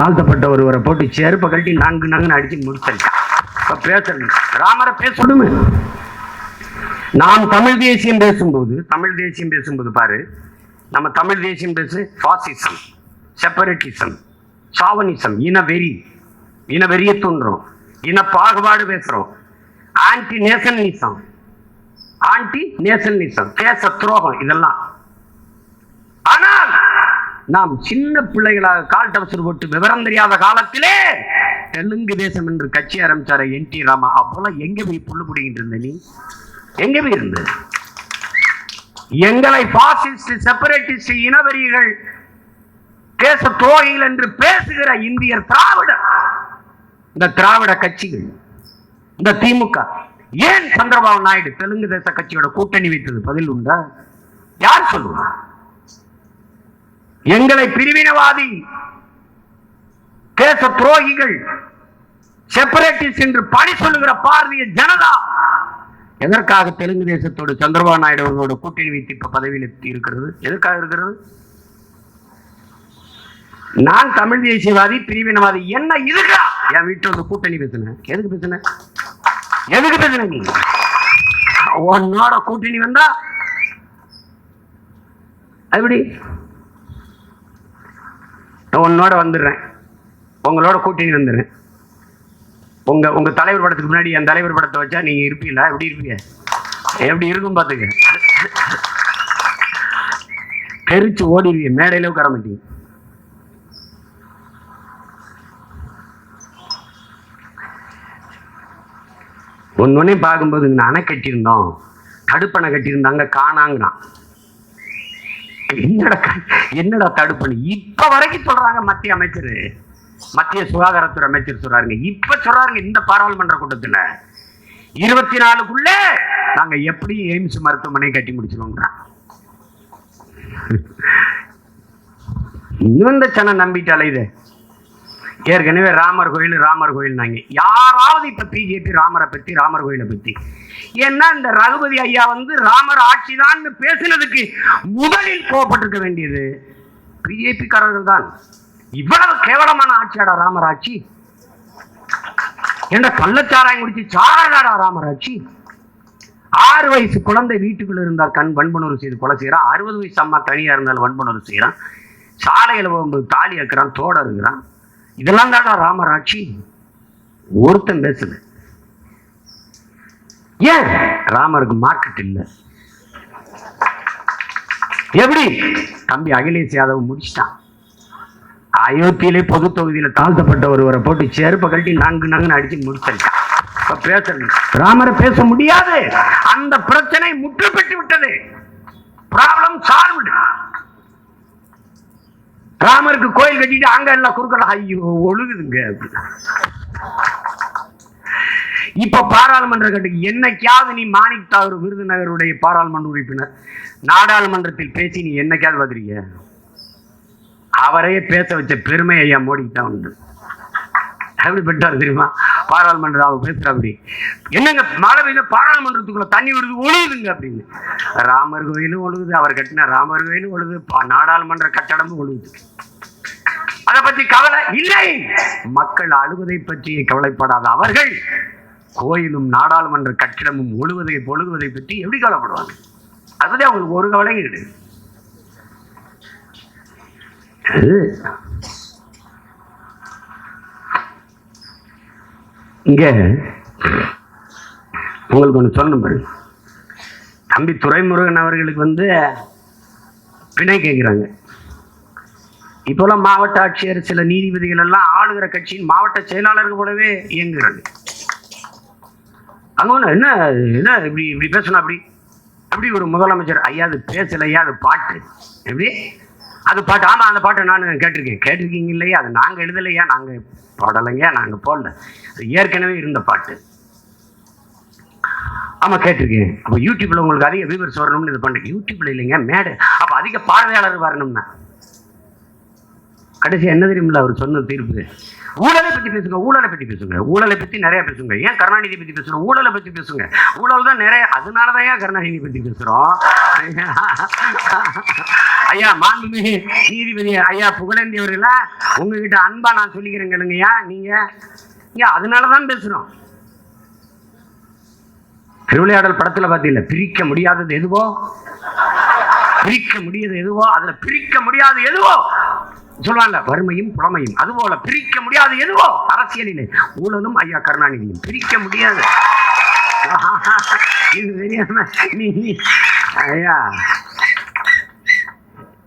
தாழ்த்தப்பட்ட ஒருவரை போட்டு செருப்பை கட்டி நாங்கு நாங்கன்னு அடிச்சு முடிச்சிருக்கான் இப்போ பேசணும். ராமரை பேசணுமே. நாம் தமிழ் தேசியம் பேசும்போது தமிழ் தேசியம் பேசும்போது பாரு நம்ம தமிழ் தேசியம் பேசு ஃபாசிசம் செப்பரேட்டிசம் சாவனிசம் இனவெறி இனவெறிய தூண்டுறோம் இன பாகுபாடு பேசுகிறோம் ஆன்டி நேஷனலிசம் ஆன்டி நேஷனலிசம் தேச துரோகம் இதெல்லாம். ஆனால் நாம் சின்ன பிள்ளைகளாக கால் டவசர் போட்டு விவரம் தெரியாத காலத்திலே தெலுங்கு தேசம் என்று கட்சி ஆரம்பிச்சார என் டி ராமா. அப்போல்லாம் எங்க போய் புல்லு பிடிக்கிட்டு இருந்த நீ? எங்க போய் இருந்த? எங்களை பாசிஸ்ட் செப்பரேட்டிஸ்ட் இனவெறிகள் தேச துரோகிகள் என்று பேசுகிற இந்தியர் திராவிட இந்த திராவிட கட்சிகள் இந்த திமுக. ஏன் சந்திரபாபு நாயுடு தெலுங்கு தேச கட்சியோட கூட்டணி வைத்தது பதில் உண்டா? யார் சொல்லுவா? எங்களை பிரிவினவாதி தேச துரோகிகள் செப்பரேட்டிஸ்ட் என்று பணி சொல்லுகிற பாரதிய ஜனதா. எதற்காக தெலுங்கு தேசத்தோடு சந்திரபாபு நாயுடு அவர்களோட கூட்டணி வைத்து இப்ப பதவியில் இருக்கிறது? எதற்காக இருக்கிறது? நான் தமிழ் தேசியவாதி பிரிவினவாதி என்ன இருக்கா என் வீட்டில் வந்து கூட்டணி பேசுனேன் எதுக்கு பேசினேன் எதுக்கு பேசுன நீ? உன்னோட கூட்டணி வந்தா எப்படி? உன்னோட வந்துடுறேன். உங்களோட கூட்டணி வந்துடுறேன். உங்க உங்க தலைவர் படத்துக்கு முன்னாடி என் தலைவர் படத்தை வச்சா நீங்க இருப்பீங்களா? எப்படி இருப்பீங்க? எப்படி இருக்கும் பார்த்துங்க தெரிச்சு ஓடிடுவீங்க. மேடையில உட்கார மாட்டீங்க. ஒன்னொன்னே பார்க்கும்போது இங்க அணை கட்டியிருந்தோம். தடுப்பணை கட்டியிருந்தாங்க காணாங்கிறான் என்னடா என்னடா தடுப்பு? இப்ப வரைக்கும் சொல்றாங்க மத்திய அமைச்சர். மத்திய சுகாதாரத்துறை அமைச்சர் சொல்றாருங்க. இப்ப சொல்றாருங்க இந்த பாராளுமன்ற கூட்டத்துல. இருபத்தி நாலுக்குள்ள நாங்க எப்படி எய்ம்ஸ் மருத்துவமனை கட்டி முடிச்சிருவோங்கிறான் இன்னும் இந்த சனம் நம்பிட்டாலே இது. ஏற்கனவே ராமர் கோயில் ராமர் கோயில்னாங்க. யாராவது இப்போ பிஜேபி ராமரை பற்றி ராமர் கோயிலை பற்றி ஏன்னா இந்த ரகுபதி ஐயா வந்து ராமர் ஆட்சிதான் பேசினதுக்கு முதலில் கோவப்பட்டிருக்க வேண்டியது பிஜேபிக்காரர்கள் தான் இவ்வளவு கேவலமான ஆட்சியாடா ராமர் ஆட்சி? என்ன கள்ளச்சாராயம் குடிச்சு சாராடா ராமர் ஆட்சி? ஆறு வயசு குழந்தை வீட்டுக்குள்ள இருந்தால் கண் வன்புணர்வு செய்து கொலை செய்கிறான். அறுபது வயசு அம்மா தனியாக இருந்தால் வன்புணர்வு செய்கிறான். சாலையில் போகும்போது தாலி இருக்கிறான் தோட இருக்கிறான் இதெல்லாம் தானா ராமராட்சி. ஒருத்தன் பேசல. ஏன்? ராமருக்கு மார்க்கெட் இல்லை. எப்படி? தம்பி அகிலேஷ் யாதவ் முடிச்சிட்டான். அயோத்தியிலே பொது தொகுதியில் தாழ்த்தப்பட்ட ஒருவரை போட்டு செருப்பை கட்டி நான்கு நாங்கன்னு அடிச்சு முடிச்சிருக்கான். இப்ப பேசணும். ராமரை பேச முடியாது. அந்த பிரச்சனை முற்றுப்பெற்று விட்டது. ப்ராப்ளம் சால்வ்டு ராமருக்கு கோயில் கட்டிட்டு அங்க எல்லாம் குறுக்கல. ஐயோ ஒழுகுதுங்க. இப்ப பாராளுமன்ற கட்டுக்கு என்னைக்காவது நீ மாணிக் தாகூர் விருதுநகருடைய பாராளுமன்ற உறுப்பினர் நாடாளுமன்றத்தில் பேசி நீ என்னைக்காவது வந்துருக்க அவரையே பேச வச்ச பெருமை ஐயா மோடிக்கு தான் உண்டு. எப்படி பெற்றார் தெரியுமா? பாராளுமன்ற அவர் பேசுறா அப்படி. என்னங்க மழை பெய்த பாராளுமன்றத்துக்குள்ள தண்ணி விடுது ஒழுகுதுங்க அப்படின்னு. ராமர் கோயிலும் ஒழுகுது அவர் கட்டின ராமர் கோயிலும் ஒழுகுது நாடாளுமன்ற கட்டடமும் ஒழுகுது. அதை பத்தி கவலை இல்லை. மக்கள் அழுவதை பற்றி கவலைப்படாத அவர்கள் கோயிலும் நாடாளுமன்ற கட்டிடமும் ஒழுவதை ஒழுகுவதை பற்றி எப்படி கவலைப்படுவாங்க? அதை பத்தி அவங்களுக்கு ஒரு கவலையும் கிடையாது. இங்கே உங்களுக்கு ஒன்று சொல்லணும் பாரு. தம்பி துரைமுருகன் அவர்களுக்கு வந்து பிணை கேட்குறாங்க இப்போலாம் மாவட்ட ஆட்சியர் சில நீதிபதிகள் எல்லாம் ஆளுகிற கட்சியின் மாவட்ட செயலாளர்கள் போலவே இயங்குகிறாங்க அங்க ஒண்ணு என்ன என்ன இப்படி இப்படி பேசணும் அப்படி? அப்படி ஒரு முதலமைச்சர் ஐயா அது பேசலையா அது பாட்டு? எப்படி? அது பாட்டு ஆமாம் அந்த பாட்டை நான் கேட்டிருக்கேன். கேட்டிருக்கீங்க இல்லையா அது நாங்கள் எழுதலையா? நாங்கள் பாடலைங்க நாங்கள் போடல. அது ஏற்கனவே இருந்த பாட்டு. ஆமாம் கேட்டிருக்கேன். அப்போ யூடியூப்பில் உங்களுக்கு அதிக வியூவர்ஸ் வரணும்னு இது பண்ணுறேன் யூடியூப்ல இல்லைங்க மேடு. அப்போ அதிக பார்வையாளர் வரணும்னா. கடைசி என்ன தெரியுமில்ல அவர் சொன்ன தீர்ப்பு? ஊழலை பத்தி பேசுங்க ஊழலை பற்றி பேசுங்க. ஊழலை பத்தி நிறைய பேசுங்க. ஏன் கருணாநிதி பத்தி பேசுறோம்? ஊழலை பத்தி பேசுங்க. ஊழல் தான் நிறைய அதனால தான் ஏன் கருணாநிதி பத்தி பேசுறோம்? ஐயா மாண்புமிகு நீதிபதி ஐயா புகழேந்தி அவர்கள உங்ககிட்ட அன்பா நான் சொல்லிக்கிறேன் கேளுங்கய்யா. நீங்க ஐயா அதனால தான் பேசுகிறோம் திருவிளையாடல் படத்துல பார்த்தீங்களா பிரிக்க முடியாதது எதுவோ? பிரிக்க முடியாது எதுவோ அதுல பிரிக்க முடியாத எதுவோ. சொல்லுவாங்க வறுமையும் புலமையும். அதுபோல பிரிக்க முடியாத எதுவோ. அரசியலில் ஊழலும் ஐயா கருணாநிதியும் பிரிக்க முடியாது. இது தெரியாம நீ ஐயா.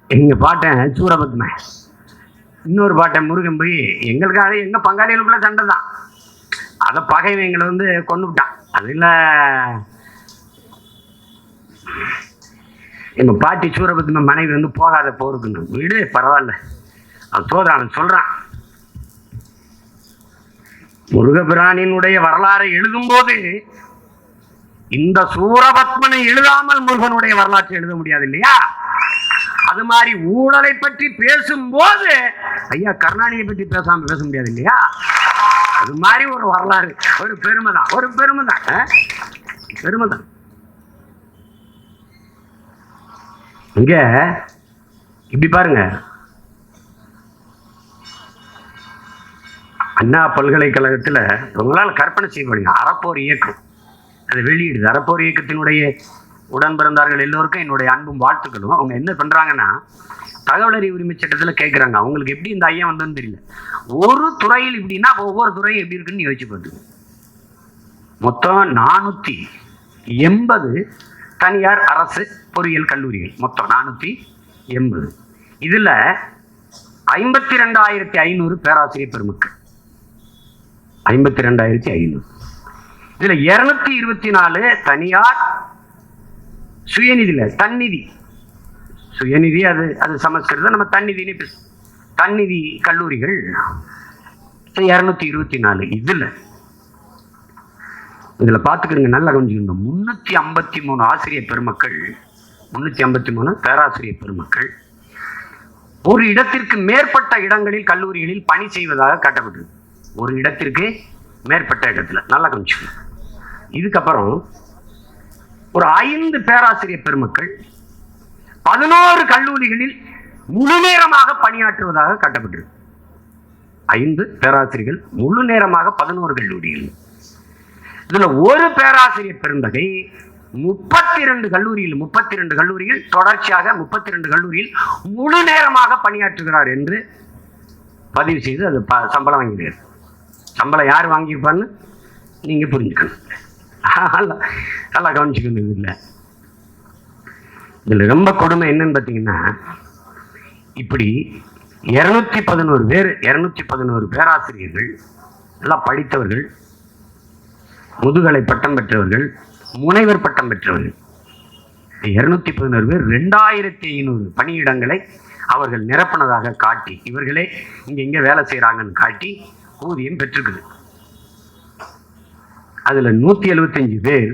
எங்க பாட்டேன் சூரபத்ம. இன்னொரு பாட்டை முருகன் போய் எங்களுக்காக எங்க பங்காளிகளுக்குள்ள சண்டை தான். அதை பகைவன் எங்களை வந்து கொண்டு விட்டான் அதில் எங்கள் பாட்டி சூரபத்ம மனைவி வந்து போகாத போருக்குன்னு வீடு பரவாயில்ல. அவன் சோதரன் சொல்கிறான் முருகபிரானினுடைய வரலாறை எழுதும்போது இந்த சூரபத்மனை எழுதாமல் முருகனுடைய வரலாற்றை எழுத முடியாது இல்லையா? அது மாதிரி ஊழலை பற்றி பேசும்போது ஐயா கருணாநிதியை பற்றி பேசாம பேச முடியாது இல்லையா? அது மாதிரி ஒரு வரலாறு. ஒரு பெருமை தான் ஒரு பெருமை தான் பெருமை தான் இங்க? இப்படி பாருங்க. அண்ணா பல்கலைக்கழகத்துல உங்களால் கற்பனை செய்ய முடியும். அறப்போர் இயக்கம். அது வெளியிடுது அறப்போர் இயக்கத்தினுடைய உடன் பிறந்தார்கள் எல்லோருக்கும் என்னுடைய அன்பும் வாழ்த்துக்களும். அவங்க என்ன பண்றாங்கன்னா தகவல் அறிவு உரிமை சட்டத்தில் கேட்குறாங்க அவங்களுக்கு எப்படி இந்த ஐயம் வந்ததுன்னு தெரியல. ஒரு துறையில் இப்படின்னா ஒவ்வொரு துறையும் எப்படி இருக்குன்னு யோசிச்சு பார்த்துக்கோ மொத்தம் நானூற்றி எண்பது தனியார் அரசு பொறியியல் கல்லூரிகள். மொத்தம் நானூற்றி எண்பது. இதில் ஐம்பத்தி ரெண்டாயிரத்தி ஐநூறு பேராசிரியர் பெருமக்கள். ஐம்பத்தி ரெண்டாயிரத்தி ஐநூறு. இதில் இரநூத்தி இருபத்தி நாலு தனியார் சுயநிதியில் தன்னிதி. சுயநிதி அது அது சமஸ்கிருதம் நம்ம தன்னிதினே பேசுவோம். தன்னிதி கல்லூரிகள். இரநூத்தி இருபத்தி நாலு. இதில் இதில் பார்த்துக்கிறீங்க நல்லா கொஞ்சம் முந்நூற்றி ஐம்பத்தி மூணு ஆசிரியர் பெருமக்கள் முந்நூற்றி ஐம்பத்தி மூணு பேராசிரியர் பெருமக்கள் ஒரு இடத்திற்கு மேற்பட்ட இடங்களில் கல்லூரிகளில் பணி செய்வதாக காட்டப்பட்டது ஒரு இடத்திற்கு மேற்பட்ட இடத்துல. நல்லா கவனிச்சுக்கணும் இதுக்கப்புறம் ஒரு ஐந்து பேராசிரியர் பெருமக்கள் பதினோரு கல்லூரிகளில் முழு நேரமாக பணியாற்றுவதாக காட்டப்பட்டிருக்கு. ஐந்து பேராசிரியர்கள் முழு நேரமாக பதினோரு கல்லூரிகள் இதுல ஒரு பேராசிரியர் பெருந்தகை முப்பத்தி ரெண்டு கல்லூரியில் முப்பத்தி ரெண்டு கல்லூரியில் தொடர்ச்சியாக முப்பத்தி ரெண்டு கல்லூரியில் முழு நேரமாக பணியாற்றுகிறார் என்று பதிவு செய்து அது ப- சம்பளம் வாங்கிடுறார் சம்பளம் யார் வாங்கியிருப்பான்னு நீங்க புரிஞ்சுக்கணும். நல்லா நல்லா கவனிச்சுக்கணும் இதில். இதில் ரொம்ப கொடுமை என்னன்னு பார்த்தீங்கன்னா இப்படி இரநூத்தி பதினோரு பேர் இரநூத்தி பதினோரு பேராசிரியர்கள் எல்லாம் படித்தவர்கள் முதுகலை பட்டம் பெற்றவர்கள் முனைவர் பட்டம் பெற்றவர்கள். இருநூத்தி பதினோரு பேர் ரெண்டாயிரத்தி ஐநூறு பணியிடங்களை அவர்கள் நிரப்பினதாக காட்டி இவர்களே இங்க இங்க வேலை செய்யறாங்கன்னு காட்டி ஊதியம் பெற்றிருக்குது. அதுல நூத்தி எழுபத்தஞ்சு பேர்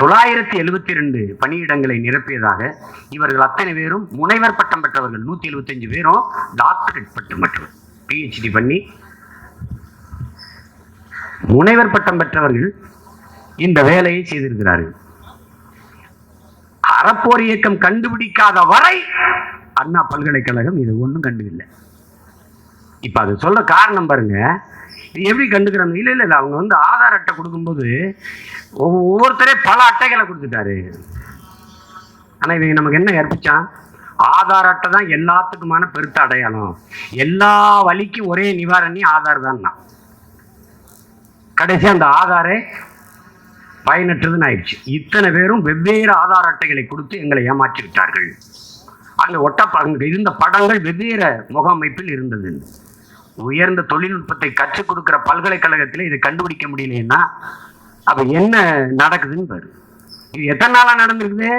தொள்ளாயிரத்தி எழுபத்தி ரெண்டு பணியிடங்களை நிரப்பியதாக இவர்கள் அத்தனை பேரும் முனைவர் பட்டம் பெற்றவர்கள். நூத்தி எழுபத்தஞ்சு பேரும் டாக்டரேட் பட்டம் பெற்றவர். பிஹெச்டி பண்ணி முனைவர் பட்டம் பெற்றவர்கள் இந்த வேலையை செய்திருக்கிறார்கள். அறப்போர் இயக்கம் கண்டுபிடிக்காத வரை அண்ணா பல்கலைக்கழகம் இது ஒன்றும் கண்டுக்கல. இப்ப அது சொல்ல காரணம் பாருங்க. இது எப்படி கண்டுக்கிறாங்க? இல்லை இல்லை அவங்க வந்து ஆதார் அட்டை கொடுக்கும்போது ஒவ்வொருத்தரே பல அட்டைகளை கொடுத்துட்டாரு. ஆனால் இவங்க நமக்கு என்ன கற்பிச்சான் ஆதார் அட்டை தான் எல்லாத்துக்குமான பெருத்த அடையாளம். எல்லா வழிக்கும் ஒரே நிவாரணி ஆதார் தான் கடைசி அந்த ஆதாரே பயனற்றதுன்னு ஆயிடுச்சு. இத்தனை பேரும் வெவ்வேறு ஆதார் அட்டைகளை கொடுத்து எங்களை ஏமாற்றி விட்டார்கள். அங்கே ஒட்ட அங்கே இருந்த படங்கள் வெவ்வேறு முகமைப்பில் இருந்தது. உயர்ந்த தொழில்நுட்பத்தை கற்றுக் கொடுக்குற பல்கலைக்கழகத்தில் இதை கண்டுபிடிக்க முடியலைன்னா அப்போ என்ன நடக்குதுன்னு பாரு. இது எத்தனை நாளாக நடந்திருக்குது?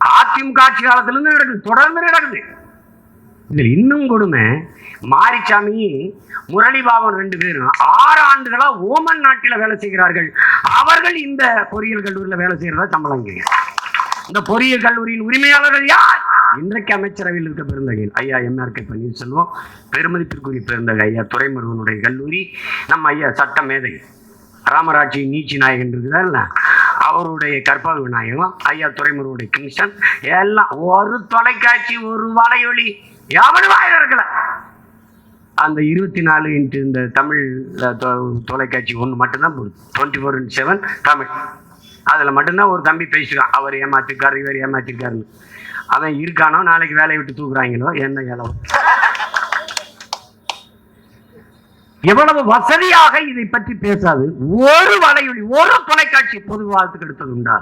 அதிமுக ஆட்சி காலத்திலேருந்து நடக்குது. தொடர்ந்து நடக்குது. இதில் இன்னும் கொடுமை மாரிசாமி முரளிபாபன் ரெண்டு பேரும் ஆறு ஆண்டுகளா ஓமன் நாட்டில் வேலை செய்கிறார்கள். அவர்கள் இந்த பொறியியல் கல்லூரியில் வேலை செய்கிறதா சம்பளம் இந்த பொறியியல் கல்லூரியின் உரிமையாளர்கள் யார்? இன்றைக்கு அமைச்சரவையில் இருக்க பெருந்தகையில் ஐயா எம்ஆர் கே பன்னீர்செல்வம் பெருமதிப்பிற்குரிய பெருந்தகை ஐயா துறைமுருகனுடைய கல்லூரி நம்ம ஐயா சட்ட மேதை ராமராட்சி நீச்சி நாயகன் இருக்குதால்ல அவருடைய கற்பக விநாயகம் ஐயா துறைமுருகனுடைய கிங்ஸ்டன் எல்லாம் ஒரு தொலைக்காட்சி ஒரு வலையொலி. எவனும் வாயில அந்த இருபத்தி நாலு இன்ட்டு இந்த தமிழ் தொ- தொலைக்காட்சி ஒன்று மட்டும்தான் twenty four into seven Tamil. அதில் மட்டும்தான் ஒரு தம்பி பேசிக்கான் அவர் ஏமாத்திருக்காரு இவர் ஏமாத்திருக்காருன்னு. அவன் இருக்கானோ நாளைக்கு வேலையை விட்டு தூக்குறாங்களோ என்ன இளவு எவ்வளவு வசதியாக இதை பற்றி பேசாது. ஒரு வலையொலி ஒரு தொலைக்காட்சி பொது வாழ்த்துக்கு எடுத்தது உண்டா?